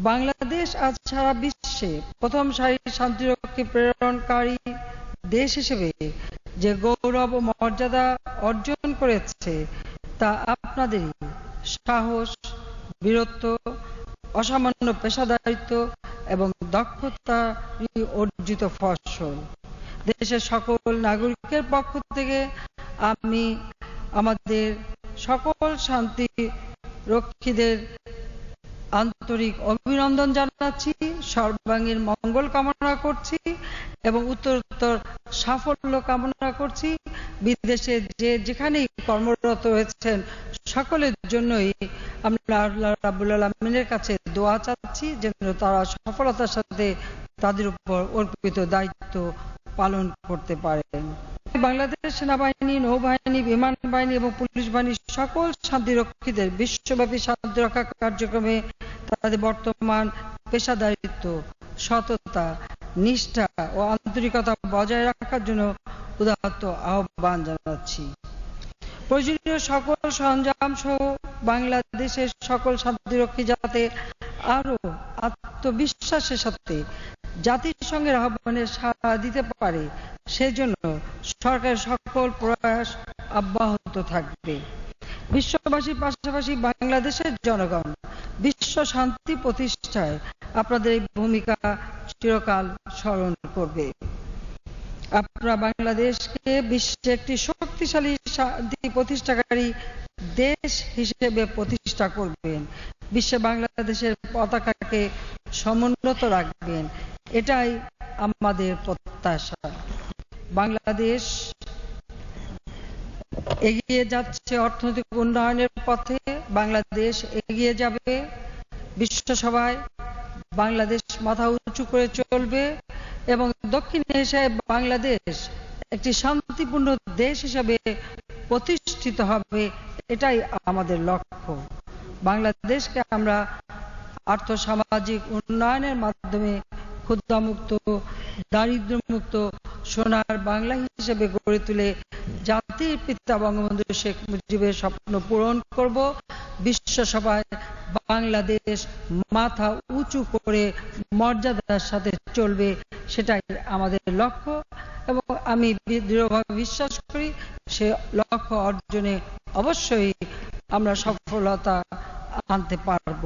বাংলাদেশ আজ সারা বিশ্বে প্রথম সারির শান্তিরক্ষী প্রেরণকারী দেশ হিসেবে যে গৌরব ও মর্যাদা অর্জন করেছে, তা আপনাদেরই সাহস, বীরত্ব, অসামান্য পেশাদারিত্ব এবং দক্ষতা অর্জিত ফসল। দেশের সকল নাগরিকের পক্ষ থেকে আমি আমাদের সকল শান্তি রক্ষীদের আন্তরিক অভিনন্দন জানাচ্ছি। সর্বাঙ্গীন মঙ্গল কামনা করছি এবং উত্তরোত্তর সাফল্য কামনা করছি। বিদেশে যে যেখানেই কর্মরত হয়েছেন সকলের জন্যই আমরা আল্লাহ রাবুল আলমিনের কাছে দোয়া চাচ্ছি যেন তারা সফলতার সাথে তাদের উপর অর্পিত দায়িত্ব পালন করতে পারেন। বাংলাদেশ সেনাবাহিনী, নৌবাহিনী, বিমান বাহিনী এবং পুলিশ বাহিনীর সকল শান্তিরক্ষীদের বিশ্বব্যাপী শান্তিরক্ষা কার্যক্রমে তাদের বর্তমান পেশাদারিত্ব, সততা, নিষ্ঠা ও আন্তরিকতা বজায় রাখার জন্য উদাহরত আহ্বান জানাচ্ছি। প্রয়োজনীয় সকল সরঞ্জাম সহ বাংলাদেশের সকল শান্তিরক্ষী যাতে আরও আত্মবিশ্বাসের সাথে জাতিসংঘের আহ্বানে সাড়া দিতে পারে, সেজন্য সরকারের সকল প্রয়াস অব্যাহত থাকবে। বিশ্ববাসীর পাশাপাশি বাংলাদেশের জনগণ বিশ্ব শান্তি প্রতিষ্ঠায় আপনাদের এই ভূমিকা চিরকাল স্মরণ করবে। আপনারা বাংলাদেশকে বিশ্বে একটি শক্তিশালী শান্তি প্রতিষ্ঠাকারী দেশ হিসেবে প্রতিষ্ঠা করবেন। বিশ্বে বাংলাদেশের পতাকাকে সমুন্নত রাখবেন। এটাই আমাদের প্রত্যাশা। বাংলাদেশ এগিয়ে যাচ্ছে অর্থনৈতিক উন্নয়নের পথে। বাংলাদেশ এগিয়ে যাবে। বিশ্বসভায় বাংলাদেশ মাথা উঁচু করে চলবে এবং দক্ষিণ এশিয়ায় বাংলাদেশ একটি শান্তিপূর্ণ দেশ হিসাবে প্রতিষ্ঠিত হবে, এটাই আমাদের লক্ষ্য। বাংলাদেশকে আমরা আর্থসামাজিক উন্নয়নের মাধ্যমে ক্ষুদ্রামুক্ত, দারিদ্র্যমুক্ত সোনার বাংলা হিসেবে গড়ে তুলে জাতির পিতা বঙ্গবন্ধু শেখ মুজিবের স্বপ্ন পূরণ করব। বিশ্বসভায় বাংলাদেশ মাথা উঁচু করে মর্যাদার সাথে চলবে সেটাই আমাদের লক্ষ্য এবং আমি দৃঢ়ভাবে বিশ্বাস করি সে লক্ষ্য অর্জনে অবশ্যই আমরা সফলতা আনতে পারব।